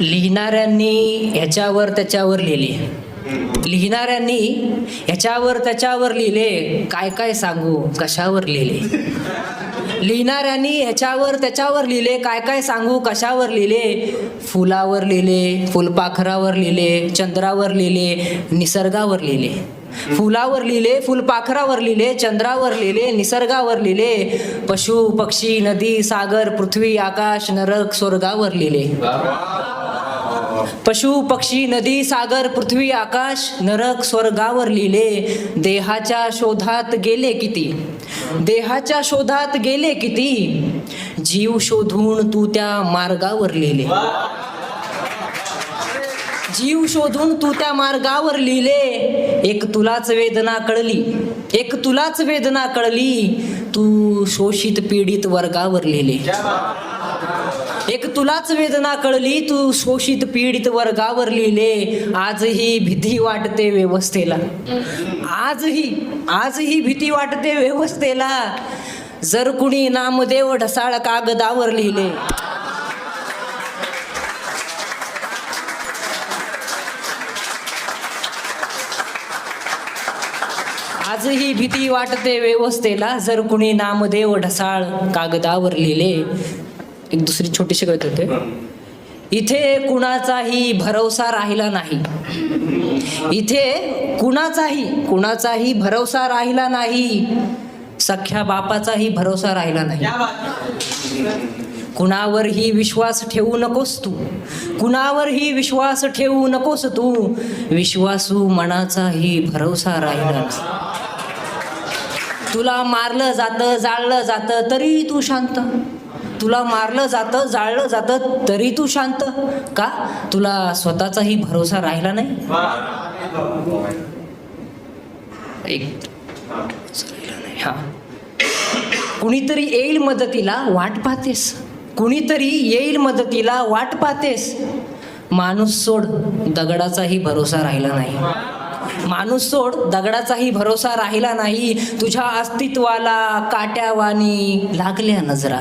लिहिणाऱ्यांनी ह्याच्यावर त्याच्यावर लिहिले. लिहिणाऱ्यांनी ह्याच्यावर त्याच्यावर लिहिले काय काय सांगू कशावर लिहिले? लिहिणाऱ्यांनी ह्याच्यावर त्याच्यावर लिहिले काय काय सांगू कशावर लिहिले? फुलावर लिहिले फुलपाखरावर लिहिले चंद्रावर लिहिले निसर्गावर लिहिले. फुलावर लिहिले फुलपाखरावर लिहिले चंद्रावर लिहिले निसर्गावर लिहिले. पशु पक्षी नदी सागर पृथ्वी आकाश नरक स्वर्गावर लिहिले. पशु पक्षी नदी सागर पृथ्वी आकाश नरक स्वर्गावर लिहिले देहाच्या शोधात गेले किती? देहाच्या शोधात गेले किती? जीव शोधून तू त्या मार्गावर लिहिले. जीव शोधून तू त्या मार्गावर लिहिले. एक तुलाच वेदना कळली. एक तुलाच वेदना कळली. तू शोषित पीडित वर्गावर लिहिले. एक तुलाच वेदना कळली तू शोषित पीडित वर्गावर लिहिले. आजही भीती वाटते व्यवस्थेला. आजही आजही भीती वाटते व्यवस्थेला. जर कुणी नामदेव ढसाळ कागदावर लिहिले. आजही भीती वाटते व्यवस्थेला. जर कुणी नामदेव ढसाळ कागदावर लिहिले एक दुसरी छोटीशी कळत होते. इथे कुणाचाही भरवसा राहिला नाही. इथे कुणाचाही कुणाचाही भरवसा राहिला नाही. सख्या बापाचाही भरोसा राहिला नाही. कुणावरही विश्वास ठेवू नकोस तू. कुणावरही विश्वास ठेवू नकोस तू. विश्वासू मनाचाही भरोसा राहिला तुला मारलं जातं जाळलं जातं तरी तू शांत. तुला मारलं जातं जाळलं जातं तरी तू शांत. का? तुला स्वतःचाही भरोसा राहिला नाही? एक हा कुणीतरी येईल मदतीला वाट पाहतेस. कुणीतरी येईल मदतीला वाट पाहतेस. माणूस सोड दगडाचाही भरोसा राहिला नाही. माणूस सोड दगडाचाही भरोसा राहिला नाही. तुझ्या अस्तित्वाला काट्यावानी लागल्या नजरा.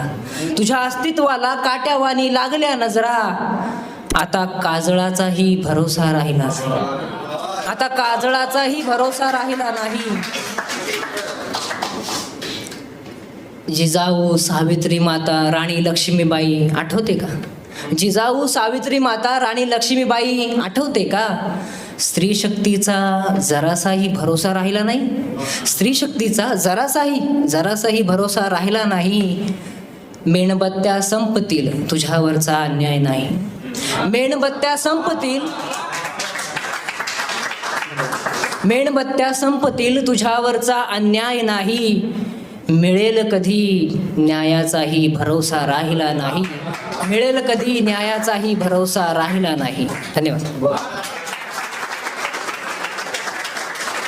तुझ्या अस्तित्वाला काट्यावानी लागल्या नजरा. आता काजळाचाही भरोसा राहिला नाही. आता काजळाचाही भरोसा राहिला नाही. जिजाऊ सावित्री माता राणी लक्ष्मीबाई आठवते का? जिजाऊ सावित्री माता राणी लक्ष्मीबाई आठवते का? स्त्री शक्तीचा जरासाही भरोसा राहिला नाही. स्त्री शक्तीचा जरासाही जरासाही भरोसा राहिला नाही. मेणबत्त्या संपतील तुझ्यावरचा अन्याय नाही. मेणबत्त्या संपतील. मेणबत्त्या संपतील तुझ्यावरचा अन्याय नाही. मिळेल कधी न्यायाचाही भरोसा राहिला नाही. मिळेल कधी न्यायाचाही भरोसा राहिला नाही. धन्यवाद.